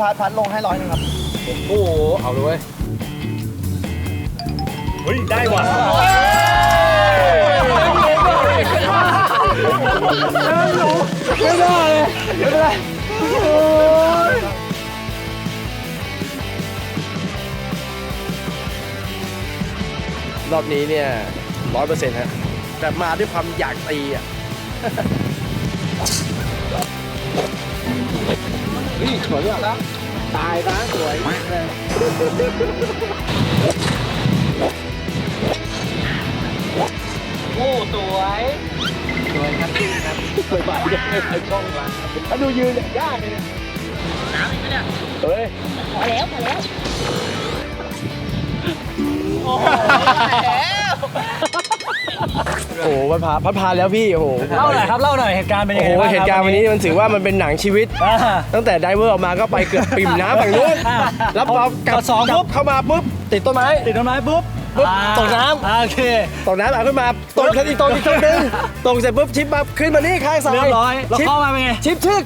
พัดพัดลงให้ร้อยหนึงครับ โอ้โหเอาเลยเว้ยเฮ้ย ได้ว่ะไม่ได้เลยไม่เป็นไรรอบนี้เนี่ยร้อยเปอร์เซ็นต์ฮะแต่มาด้วยความอยากตีอะ นี่สวยมากตายนะสวยโอ้สวยสวยบาทเดียวไม่ใช่ช่องมาถ้าดูยืนเนี่ยยากเลยเนี่ยน้ำอีกไหมเนี่ยเฮ้ยพอแล้วพอแล้วโอ้โห พัดพาพัดพาแล้วพี่โอ้โหเล่าหน่อยครับเล่าหน่อยเหตุการณ์เป็นโอ้ยังโหไงบ้างคบเหตุการณ์วันนี้มันถือว่ามันเป็นหนังชีวิต อ่า ตั้งแต่ไดเวอร์ออกมาก็ไปเกือบปิ่มน้ำฝั่งนู้นอ่าแล้วพอกลับพอสองกลัปุ๊บเข้ามาปุ๊บติดต้นไม้ติดต้นไม้ปุ๊บ ปุ๊บอ่าตกน้ำอ่าโอเค ตกน้ำอะขึ้นมาตกทันอีกตกอีกตกหนึงตกเสร็จปุ๊บชิปมาขึ้นมานี่ข้างซ้ายเรียบร้อยแล้วชิปเข้ามาเป็นไงชิปชึก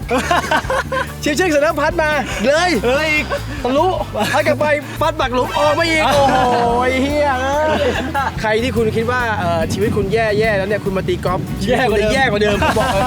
ชิปชึกเสร็จแล้วพัดมาเลยเฮ้ยอีกทะลุพัดกลับไปฟัดบักหลุมออกมาอีกโอ้โหเฮียเอ้ยใครที่คุณคิดว่าเอ่อชีวิตคุณแย่แย่แล้วเนี่ยคุณมาตีกอล์ฟชีวิตคุณจะแย่กว่าเดิมผมบอกเลย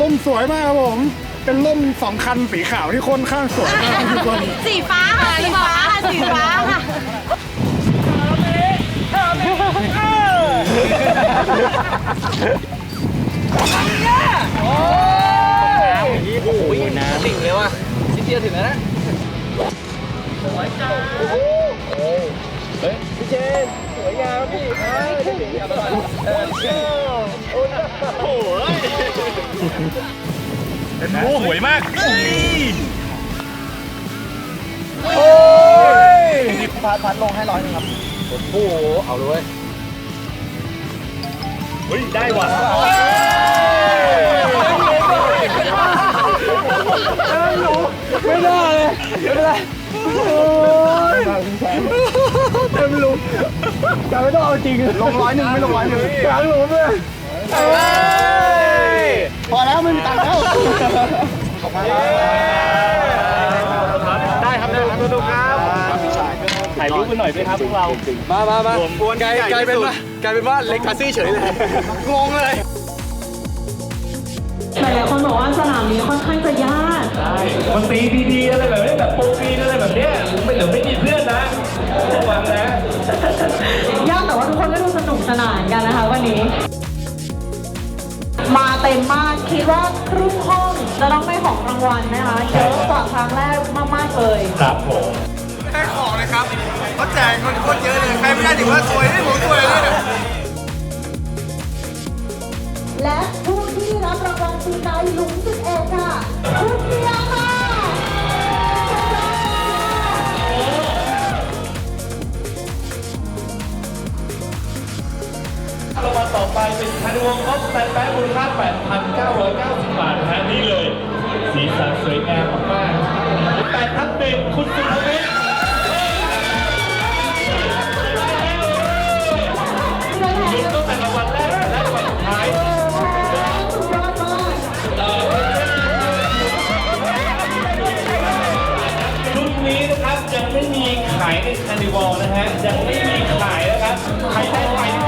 ร่มสวยมากครับผม เป็นร่มสองคันสีขาวที่ค่อนข้างสวยมากทุกคนสีฟ้าค่ะสีฟ้าค่ะสีฟ้าค่ะโอ้ยน้ำดิ่งเลยว่ะชิดเดียวถึงแล้วนะเฮ้ยพี่เจน สวยงามพี่เอ้ยได้ยโอ้โหโอ้สวยมากโอ้ยพัดพัดลงให้ร้อยนึงครับโอ้โหเอาเลยเฮ้ยได้ว่ะไม่ได้เลยไม่ไรโอ้ เต็มหลุมแต่ไม่ต้องเอาจริงลงร้อยหนึ่งไม่ลงร้อยหนึ่งกลางหลุมเลยเอ้ยพอแล้วไม่มีตังค์แล้วได้ครับได้ครับทุกครับถ่ายรูปกันหน่อยไหมครับพวกเรา มามามาปวนกลายกลายเป็นว่ากลายเป็นว่าเล็กคาซี่เฉยเลยงงเลยหลายๆคนบอกว่าสนามนี้ค่อนข้างจะยากมันตีดีๆอะไรแบบนี้แบบโปรตีน สนุกสนานกันนะคะวันนี้ มาเต็มมากคิดว่าครึ่งห้องจะต้องไม่ของรางวัลนะคะเยอะกว่าครั้งแรกมากๆเลยครับผมได้ของเลยครับเขาแจกคนโคตรเยอะเลยใครไม่ได้ถือว่าสวยนี่ผมสวยเลยเนี่ยและผู้ที่รับรางวัลคือใจหลุมสิบเอ็ดค่ะคุณเบียร์ค่ะ ไปเป็นพันวงออฟสแตนแบ็คมูลค่า 8,990 บาทนะฮะนี่เลย สีสันสวยงามมากๆแต่ท่านหนึ่งคุณสุภวิทย์ลุ้นตั้งแต่รางวัลแรกและรางวัลสุดท้ายสุดยอดมากรุ่นนี้นะครับยังไม่มีขายในคานิวัลนะฮะ ยังไม่มีขายนะครับ ใครได้ไป